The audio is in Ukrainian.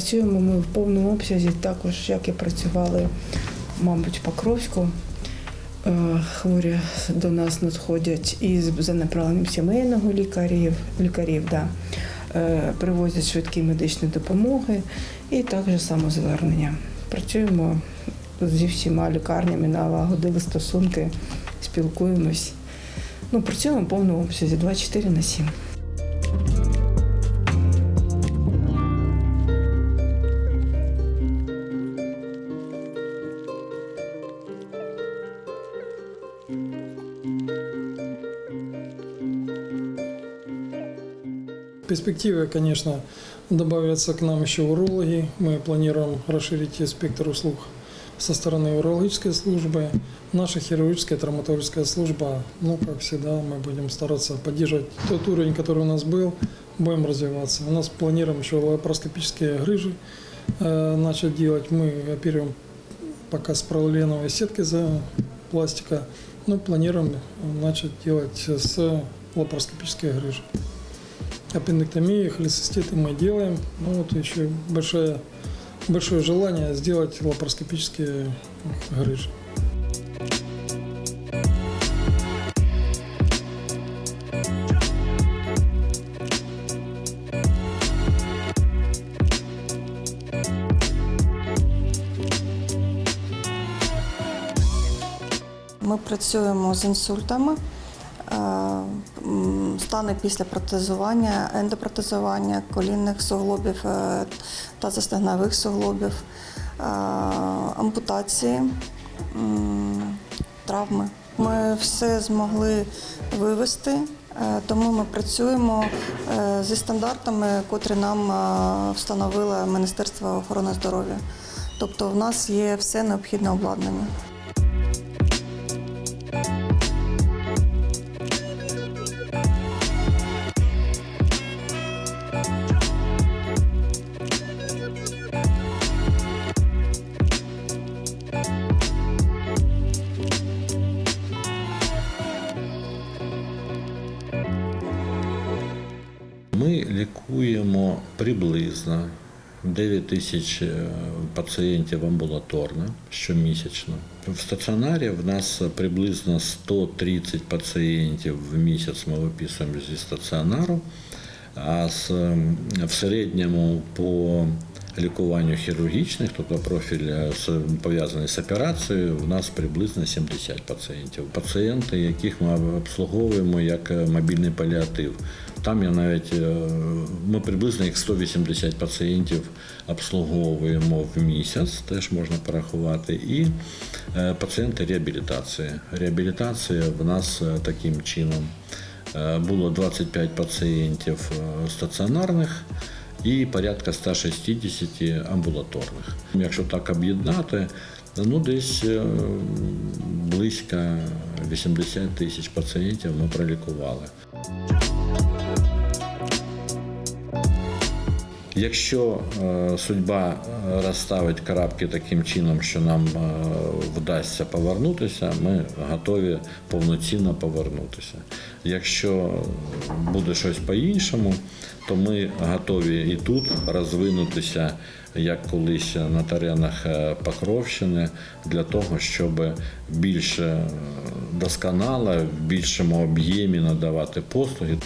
Працюємо ми в повному обсязі, також як і працювали, мабуть, Покровську. Е, Хворі до нас надходять із за направленням сімейного лікарів, лікарів да. Е, привозять швидкі медичні допомоги і також самозвернення. Працюємо зі всіма лікарнями, налагодили стосунки, спілкуємось. Ну, працюємо в повному обсязі 24 на 7. Перспективе, конечно, добавятся к нам еще урологи. Мы планируем расширить спектр услуг со стороны урологической службы. Наша хирургическая травматологическая служба, ну, как всегда, мы будем стараться поддерживать тот уровень, который у нас был, будем развиваться. У нас планируем еще лапароскопические грыжи э, начать делать. Мы оперируем пока с паралленовой сеткой за пластика, но планируем начать делать с лапароскопической грыжи. Аппендэктомии, холециститы мы делаем. Ну вот еще большое, большое желание сделать лапароскопические грыжи. Ми працюємо з інсультами, е, стани після протезування, ендопротезування колінних суглобів е, та застегнових суглобів, е, ампутації, травми. Ми все змогли вивести, тому ми працюємо зі стандартами, котрі нам встановило Міністерство охорони здоров'я. Тобто в нас є все необхідне обладнання. Ми лікуємо приблизно 9 тисяч е, пацієнтів амбулаторно щомісячно. В стаціонарі в нас приблизно 130 пацієнтів в місяць ми виписуємо зі стаціонару, а в середньому по лікуванню хірургічних, тобто профіль е, пов'язаний з операцією, у нас приблизно 70 пацієнтів. Пацієнти, яких ми обслуговуємо як е, мобільний паліатив. Там я навіть е, ми приблизно їх 180 пацієнтів обслуговуємо в місяць, теж можна порахувати. І пацієнти реабілітації. Реабілітація в нас таким чином було 25 пацієнтів стаціонарних і порядка 160 амбулаторних. Якщо так об'єднати, ну десь е, близько 80 тисяч пацієнтів ми пролікували. Якщо е, судьба е, розставить крапки таким чином, що нам е, вдасться повернутися, ми готові повноцінно повернутися. Якщо буде щось по-іншому, то ми готові і тут розвинутися, як колись на теренах Покровщини, для того, щоб більш е, досконало, в більшому об'ємі надавати послуги.